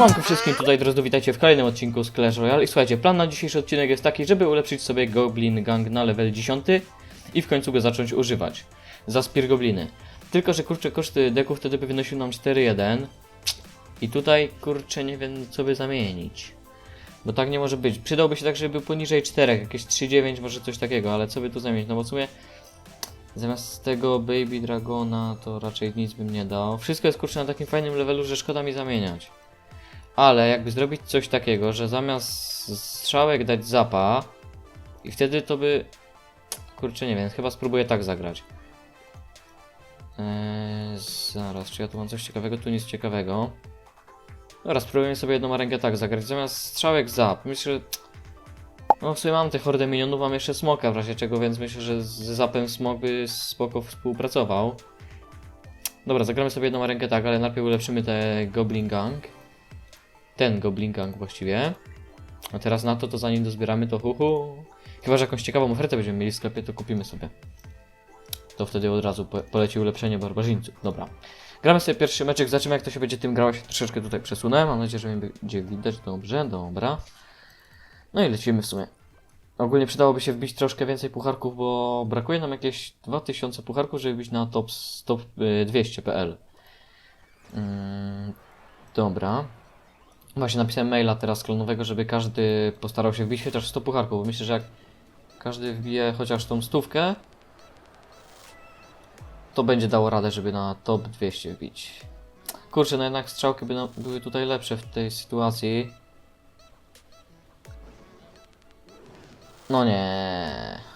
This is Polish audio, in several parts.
Siemanko wszystkim, tutaj drodzy, witajcie w kolejnym odcinku z Clash Royale. I słuchajcie, plan na dzisiejszy odcinek jest taki, żeby ulepszyć sobie Goblin Gang na level 10 i w końcu go zacząć używać. Za Spear Gobliny. Tylko, że kurczę, koszty deków wtedy by wynosił nam 4-1. I tutaj, kurczę, nie wiem co by zamienić. Bo tak nie może być. Przydałby się tak, żeby był poniżej 4, jakieś 3-9, może coś takiego, ale co by tu zamienić? No bo w sumie Zamiast tego Baby Dragona to raczej nic bym nie dał. Wszystko jest kurczę na takim fajnym levelu, że szkoda mi zamieniać. Ale jakby zrobić coś takiego, że zamiast strzałek dać zapa i wtedy to by... Kurczę nie wiem, chyba spróbuję tak zagrać. Eee, zaraz, czy ja tu mam coś ciekawego? Tu nic ciekawego. Dobra, spróbujemy sobie jedną rękę tak zagrać. Zamiast strzałek zap. Myślę, że no w sumie mam tę hordę minionów, mam jeszcze smoka w razie czego, więc myślę, że z zapem smok by spoko współpracował. Dobra, zagramy sobie jedną rękę tak, ale najpierw ulepszymy te Goblin Gang. Ten Goblin Gang właściwie. A teraz na to, to zanim dozbieramy to hu hu. Chyba, że jakąś ciekawą ofertę będziemy mieli w sklepie, to kupimy sobie. To wtedy od razu po poleci ulepszenie barbarzyńców. Dobra. Gramy sobie pierwszy meczek, zobaczymy jak to się będzie tym grało. Się troszeczkę tutaj przesunę. Mam nadzieję, że mnie będzie widać dobrze. Dobra. No i lecimy w sumie. Ogólnie przydałoby się wbić troszkę więcej pucharków, bo brakuje nam jakieś 2000 pucharków, żeby być na top, top y, 200.pl. Mm, dobra. Właśnie napisałem maila teraz klonowego, żeby każdy postarał się wbić chociaż 100 pucharków, bo myślę, że jak każdy wbije chociaż tą stówkę, to będzie dało radę, żeby na top 200 wbić. Kurczę, no jednak strzałki by, były tutaj lepsze w tej sytuacji. No nie.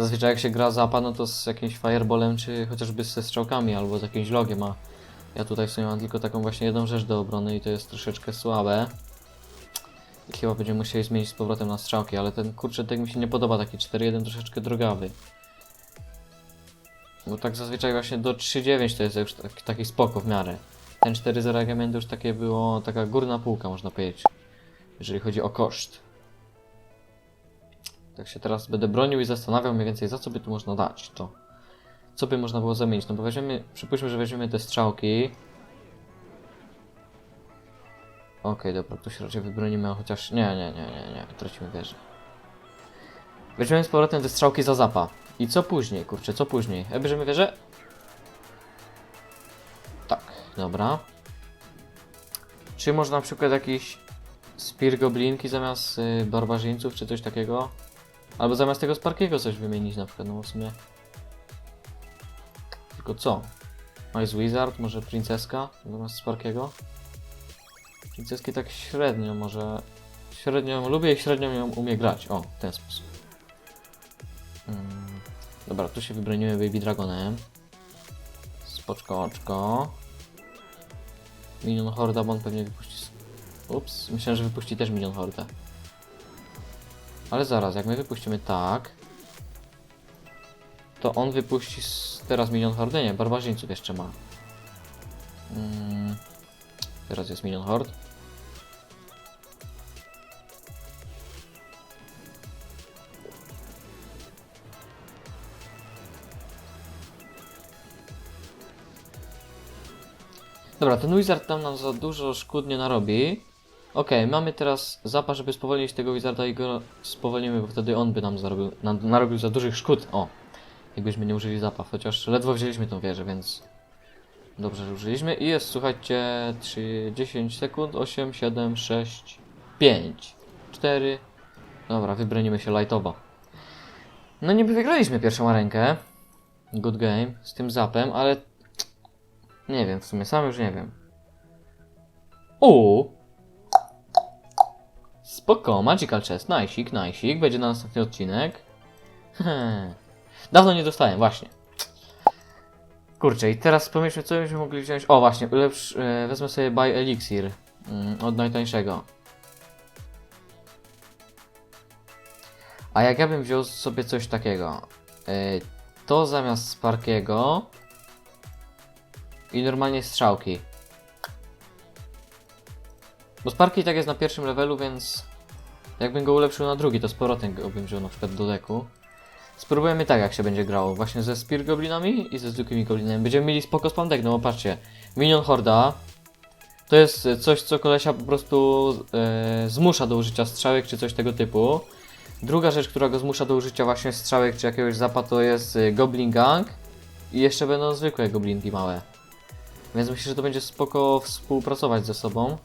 Zazwyczaj jak się gra zapa, no to z jakimś fireballem, czy chociażby ze strzałkami, albo z jakimś logiem, a ja tutaj w sumie mam tylko taką właśnie jedną rzecz do obrony i to jest troszeczkę słabe. I chyba będziemy musieli zmienić z powrotem na strzałki, ale ten kurczę tak mi się nie podoba, taki 4-1 troszeczkę drogawy. Bo tak zazwyczaj właśnie do 3-9 to jest już taki, taki spoko w miarę. Ten 4.0 jak ja miałem, to już takie było, taka górna półka można powiedzieć, jeżeli chodzi o koszt. Tak się teraz będę bronił i zastanawiał mniej więcej za co by tu można dać to. Co by można było zamienić, no bo weźmiemy, przypuśćmy, że weźmiemy te strzałki. Okej, dobra, tu się raczej wybronimy, chociaż nie, nie, nie, nie, nie, tracimy wieżę. Weźmiemy z powrotem te strzałki za zapa. I co później, kurczę, co później? Jak bierzemy wieżę? Tak, dobra. Czy można na przykład jakiś Spear Goblinki zamiast y, barbarzyńców, czy coś takiego? Albo zamiast tego Sparkiego coś wymienić na przykład, no w sumie... Tylko co? Ice Wizard, może Princeska zamiast Sparkiego? Princeski tak średnio może... Średnio lubię i średnio ją umie grać. O, w ten sposób. Mm, dobra, tu się wybronimy Baby Dragonem. Spoczko, oczko. Minion Horda, bo on pewnie wypuści... Ups, myślałem, że wypuści też Minion Horda. Ale zaraz, jak my wypuścimy tak... To on wypuści teraz Minion Hordę? Nie, barbarzyńców jeszcze ma. Mm, teraz jest Minion Hord. Dobra, ten Wizard tam nam za dużo szkód nie narobi. Okej, mamy teraz zapa, żeby spowolnić tego Wizarda i go spowolnimy, bo wtedy on by nam zarobił, nam narobił za dużych szkód. O! Jakbyśmy nie użyli zapa, chociaż ledwo wzięliśmy tą wieżę, więc... Dobrze, że użyliśmy. I jest, słuchajcie, 3, 10 sekund, 8, 7, 6, 5, 4... Dobra, wybronimy się lightowo. No niby wygraliśmy pierwszą rękę. Good game, z tym zapem, ale nie wiem, w sumie sam już nie wiem. O! Spoko, Magical Chest, najsik, najsik, będzie na następny odcinek. Dawno nie dostałem, właśnie. Kurczę, i teraz pomyślmy, co byśmy mogli wziąć. O, właśnie, ulepsz, e, wezmę sobie Buy Elixir mm, od najtańszego. A jak ja bym wziął sobie coś takiego, e, to zamiast Sparkiego i normalnie strzałki. Bo Sparky i tak jest na pierwszym levelu, więc jakbym go ulepszył na drugi, to z powrotem go bym wziął na przykład do deku. Spróbujemy tak, jak się będzie grało. Właśnie ze Spear Goblinami i ze zwykłymi Goblinami. Będziemy mieli spoko spam deck, no patrzcie. Minion Horda to jest coś, co kolesia po prostu e, zmusza do użycia strzałek czy coś tego typu. Druga rzecz, która go zmusza do użycia właśnie strzałek czy jakiegoś zapa to jest e, Goblin Gang. I jeszcze będą zwykłe goblinki małe. Więc myślę, że to będzie spoko współpracować ze sobą.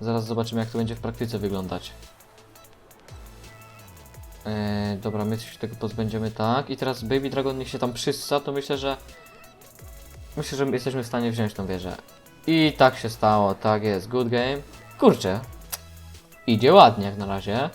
Zaraz zobaczymy, jak to będzie w praktyce wyglądać. Eee, dobra, my się tego pozbędziemy tak. I teraz Baby Dragon niech się tam przyssa, to myślę, że... Myślę, że jesteśmy w stanie wziąć tą wieżę. I tak się stało, tak jest, good game. Kurczę, idzie ładnie jak na razie.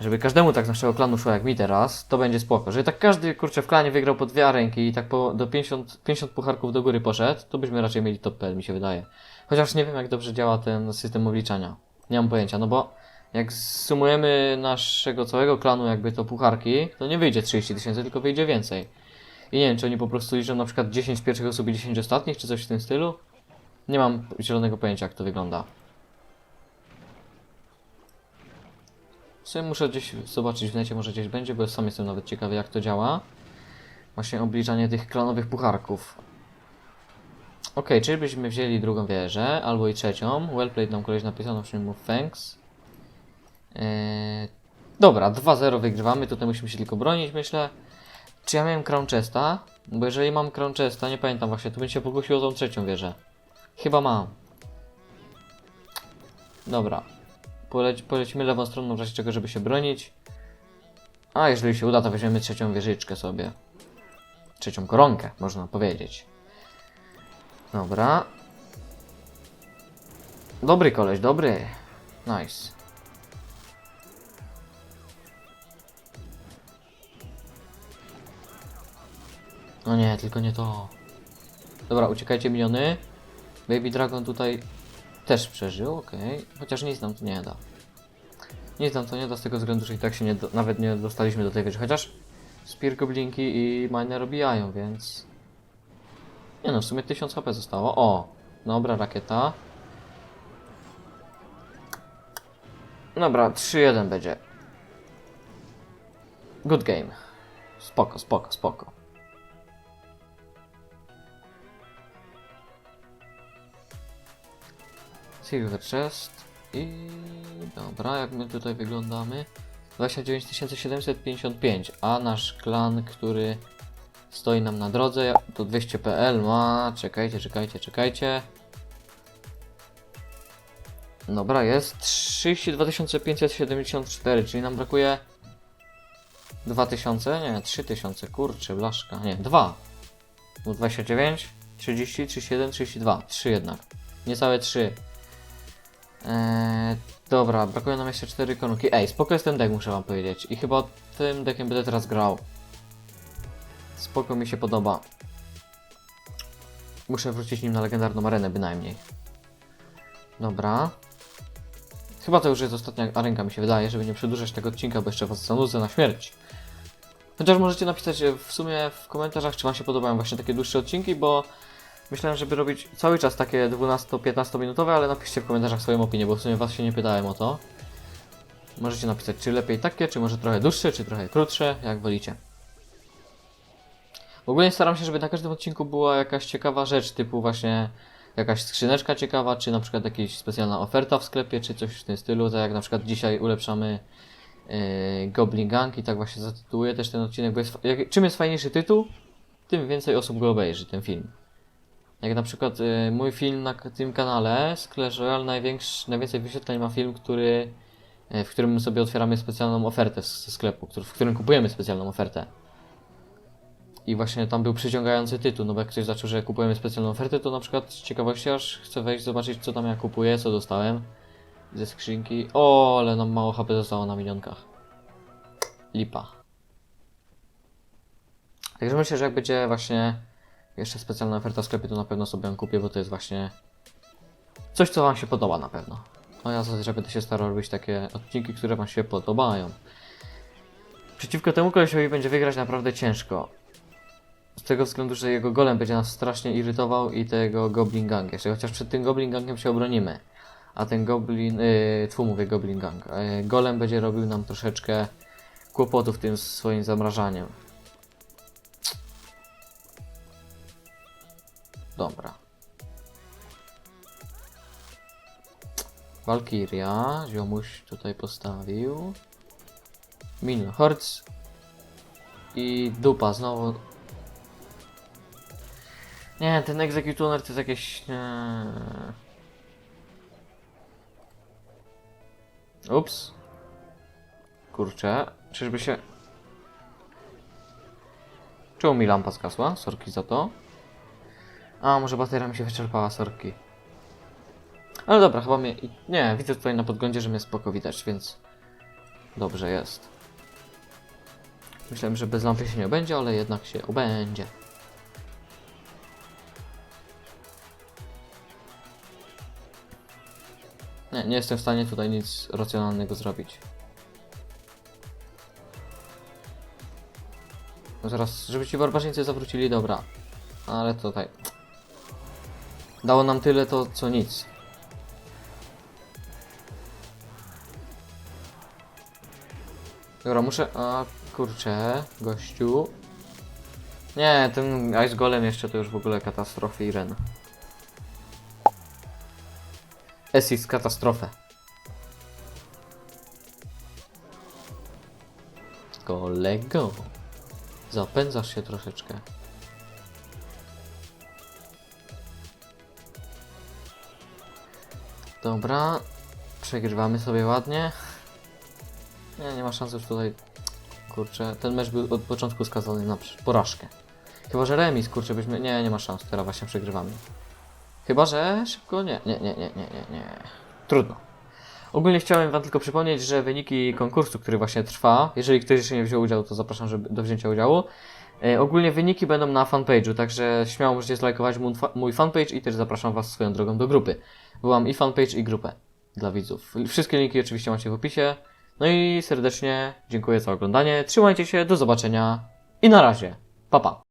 Żeby każdemu tak z naszego klanu szło jak mi teraz, to będzie spoko. Żeby tak każdy, kurczę, w klanie wygrał po dwie ręki i tak po, do 50, 50 pucharków do góry poszedł, to byśmy raczej mieli top PL, mi się wydaje. Chociaż nie wiem, jak dobrze działa ten system obliczania. Nie mam pojęcia, no bo jak sumujemy naszego całego klanu jakby to pucharki, to nie wyjdzie 30 tysięcy, tylko wyjdzie więcej. I nie wiem, czy oni po prostu liczą na przykład 10 pierwszych osób i 10 ostatnich, czy coś w tym stylu. Nie mam zielonego pojęcia, jak to wygląda. W sumie muszę gdzieś zobaczyć w necie, może gdzieś będzie, bo sam jestem nawet ciekawy, jak to działa. Właśnie obliczanie tych klanowych pucharków. Ok, czyli byśmy wzięli drugą wieżę, albo i trzecią. Well played nam koleś napisał, na przykład move thanks. Eee, dobra, 2-0 wygrywamy, tutaj musimy się tylko bronić, myślę. Czy ja miałem Crown Chesta? Bo jeżeli mam Crown Chesta, nie pamiętam właśnie, to bym się pokusił o tą trzecią wieżę. Chyba mam. Dobra. Poleć, polecimy lewą stroną w razie czego, żeby się bronić. A jeżeli się uda, to weźmiemy trzecią wieżyczkę sobie. Trzecią koronkę, można powiedzieć. Dobra. Dobry koleś, dobry. Nice. No nie, tylko nie to. Dobra, uciekajcie miniony. Baby Dragon tutaj też przeżył, okej. Chociaż nic nam to nie da. Nic nam to nie da z tego względu, że i tak się nie do, nawet nie dostaliśmy do tej wieży. Chociaż Spear Goblinki i Miner robijają, więc... Nie no, w sumie 1000 HP zostało. O! Dobra, rakieta. Dobra, 3-1 będzie. Good game. Spoko, spoko, spoko. Silver Chest i dobra, jak my tutaj wyglądamy? 29 755, a nasz klan, który stoi nam na drodze to 200 PL ma, czekajcie, czekajcie, czekajcie. Dobra, jest 32 574, czyli nam brakuje 2000, nie, 3000, kurczę, blaszka, nie, 2 Był 29, 30, 37, 32, 3 jednak, niecałe 3 Eee, dobra, brakuje nam jeszcze 4 koronki. Ej, spoko jest ten deck, muszę wam powiedzieć. I chyba tym deckiem będę teraz grał. Spoko mi się podoba. Muszę wrócić nim na legendarną arenę bynajmniej. Dobra. Chyba to już jest ostatnia arenka, mi się wydaje, żeby nie przedłużać tego odcinka, bo jeszcze was zanudzę na śmierć. Chociaż możecie napisać w sumie w komentarzach, czy wam się podobają właśnie takie dłuższe odcinki, bo Myślałem, żeby robić cały czas takie 12-15 minutowe, ale napiszcie w komentarzach swoją opinię, bo w sumie was się nie pytałem o to. Możecie napisać, czy lepiej takie, czy może trochę dłuższe, czy trochę krótsze, jak wolicie. Ogólnie staram się, żeby na każdym odcinku była jakaś ciekawa rzecz, typu właśnie jakaś skrzyneczka ciekawa, czy na przykład jakaś specjalna oferta w sklepie, czy coś w tym stylu, tak jak na przykład dzisiaj ulepszamy yy, Goblin Gang i tak właśnie zatytułuję też ten odcinek, bo jest, jak, czym jest fajniejszy tytuł, tym więcej osób go obejrzy, ten film. Jak na przykład y, mój film na tym kanale, z Clash Royale, najwięcej wyświetleń ma film, który, y, w którym sobie otwieramy specjalną ofertę ze sklepu, w którym kupujemy specjalną ofertę. I właśnie tam był przyciągający tytuł, no bo jak ktoś zaczął, że kupujemy specjalną ofertę, to na przykład z ciekawości aż chcę wejść, zobaczyć co tam ja kupuję, co dostałem ze skrzynki. O, ale nam mało HP zostało na milionkach. Lipa. Także myślę, że jak będzie właśnie jeszcze specjalna oferta w sklepie, to na pewno sobie ją kupię, bo to jest właśnie coś, co Wam się podoba na pewno. No ja zazwyczaj będę się starał robić takie odcinki, które Wam się podobają. Przeciwko temu kolesiowi będzie wygrać naprawdę ciężko. Z tego względu, że jego golem będzie nas strasznie irytował i tego Goblin Gang jeszcze, chociaż przed tym Goblin Gangiem się obronimy. A ten Goblin, yy, tfu mówię Goblin Gang, yy, golem będzie robił nam troszeczkę kłopotów tym swoim zamrażaniem. Dobra. Walkiria, ziomuś tutaj postawił. Min, Horc i dupa znowu. Nie, ten egzekutoner to jest jakieś... Nie. Ups. Kurczę, czyżby się... Czemu mi lampa skasła? Sorki za to. A, może bateria mi się wyczerpała, sorki. Ale dobra, chyba mnie... Nie, widzę tutaj na podglądzie, że mnie spoko widać, więc... Dobrze jest. Myślałem, że bez lampy się nie obędzie, ale jednak się obędzie. Nie, nie jestem w stanie tutaj nic racjonalnego zrobić. No Zaraz, żeby ci barbarzyńcy zawrócili, dobra. Ale tutaj... Dało nam tyle to, co nic. Dobra, muszę... A, kurczę, gościu. Nie, ten Ice Golem jeszcze to już w ogóle katastrofy i ren. Esis katastrofę. Kolego. Zapędzasz się troszeczkę. Dobra. Przegrywamy sobie ładnie. Nie, nie ma szans już tutaj. Kurczę, ten mecz był od początku skazany na porażkę. Chyba, że remis, kurczę, byśmy... Nie, nie ma szans, teraz właśnie przegrywamy. Chyba, że szybko nie. Nie, nie, nie, nie, nie, nie. Trudno. Ogólnie chciałem Wam tylko przypomnieć, że wyniki konkursu, który właśnie trwa, jeżeli ktoś jeszcze nie wziął udziału, to zapraszam żeby, do wzięcia udziału. E, ogólnie wyniki będą na fanpage'u, także śmiało możecie zlajkować mój, fa- mój fanpage i też zapraszam Was swoją drogą do grupy. Byłam i fanpage, i grupę dla widzów. Wszystkie linki oczywiście macie w opisie. No i serdecznie dziękuję za oglądanie. Trzymajcie się, do zobaczenia i na razie. Pa pa.